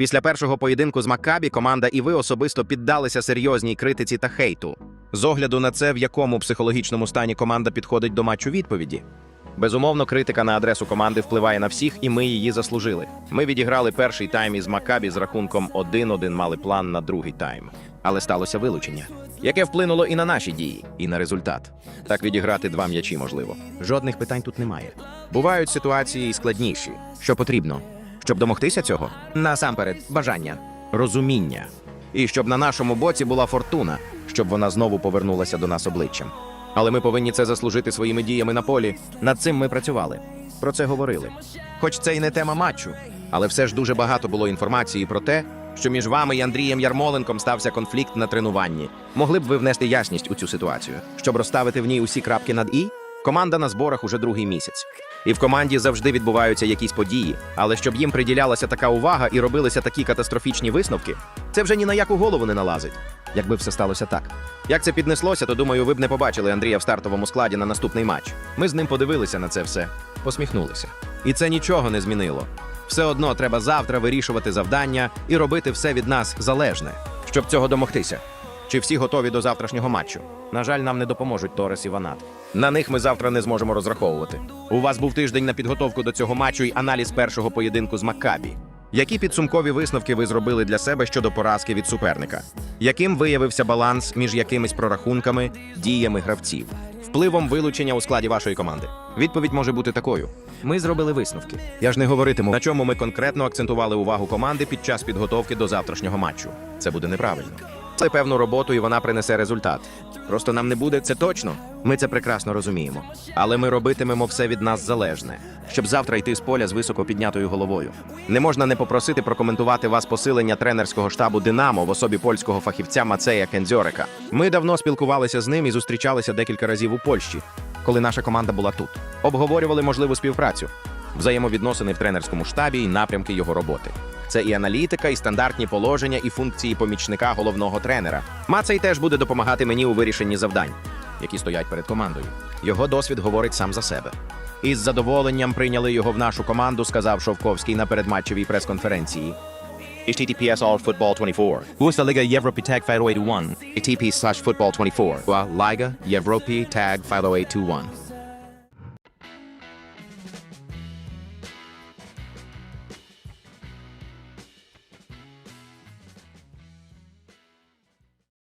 Після першого поєдинку з Маккабі команда і ви особисто піддалися серйозній критиці та хейту. З огляду на це, в якому психологічному стані команда підходить до матчу відповіді. Безумовно, критика на адресу команди впливає на всіх, і ми її заслужили. Ми відіграли перший тайм із Маккабі з рахунком 1-1 мали план на другий тайм. Але сталося вилучення, яке вплинуло і на наші дії, і на результат. Так відіграти два м'ячі можливо. Жодних питань тут немає. Бувають ситуації і складніші. Що потрібно? Щоб домогтися цього? Насамперед, бажання, розуміння. І щоб на нашому боці була фортуна, щоб вона знову повернулася до нас обличчям. Але ми повинні це заслужити своїми діями на полі. Над цим ми працювали. Про це говорили. Хоч це і не тема матчу, але все ж дуже багато було інформації про те, що між вами і Андрієм Ярмоленком стався конфлікт на тренуванні. Могли б ви внести ясність у цю ситуацію, щоб розставити в ній усі крапки над і? Команда на зборах уже другий місяць. І в команді завжди відбуваються якісь події, але щоб їм приділялася така увага і робилися такі катастрофічні висновки, це вже ні на яку голову не налазить. Якби все сталося так. Як це піднеслося, то думаю, ви б не побачили Андрія в стартовому складі на наступний матч. Ми з ним подивилися на це все, посміхнулися. І це нічого не змінило. Все одно треба завтра вирішувати завдання і робити все від нас залежне, щоб цього домогтися. Чи всі готові до завтрашнього матчу? На жаль, нам не допоможуть Торес і Ванат. На них ми завтра не зможемо розраховувати. У вас був тиждень на підготовку до цього матчу і аналіз першого поєдинку з Маккабі. Які підсумкові висновки ви зробили для себе щодо поразки від суперника? Яким виявився баланс між якимись прорахунками, діями гравців, впливом вилучення у складі вашої команди? Відповідь може бути такою: ми зробили висновки. Я ж не говоритиму, на чому ми конкретно акцентували увагу команди під час підготовки до завтрашнього матчу. Це буде неправильно. Це певну роботу, і вона принесе результат. Просто нам не буде це точно. Ми це прекрасно розуміємо. Але ми робитимемо все від нас залежне, щоб завтра йти з поля з високо піднятою головою. Не можна не попросити прокоментувати вас посилення тренерського штабу Динамо в особі польського фахівця Мацея Кензьорика. Ми давно спілкувалися з ним і зустрічалися декілька разів у Польщі, коли наша команда була тут. Обговорювали можливу співпрацю, взаємовідносини в тренерському штабі і напрямки його роботи. Це і аналітика, і стандартні положення, і функції помічника головного тренера. Мацей теж буде допомагати мені у вирішенні завдань, які стоять перед командою. Його досвід говорить сам за себе. Із задоволенням прийняли його в нашу команду, сказав Шовковський на передматчевій прес-конференції. HTTPS All Football 24. Usa Liga Европі Tag 50821. HTTP slash Football 24. Liga Європі Tag 50821.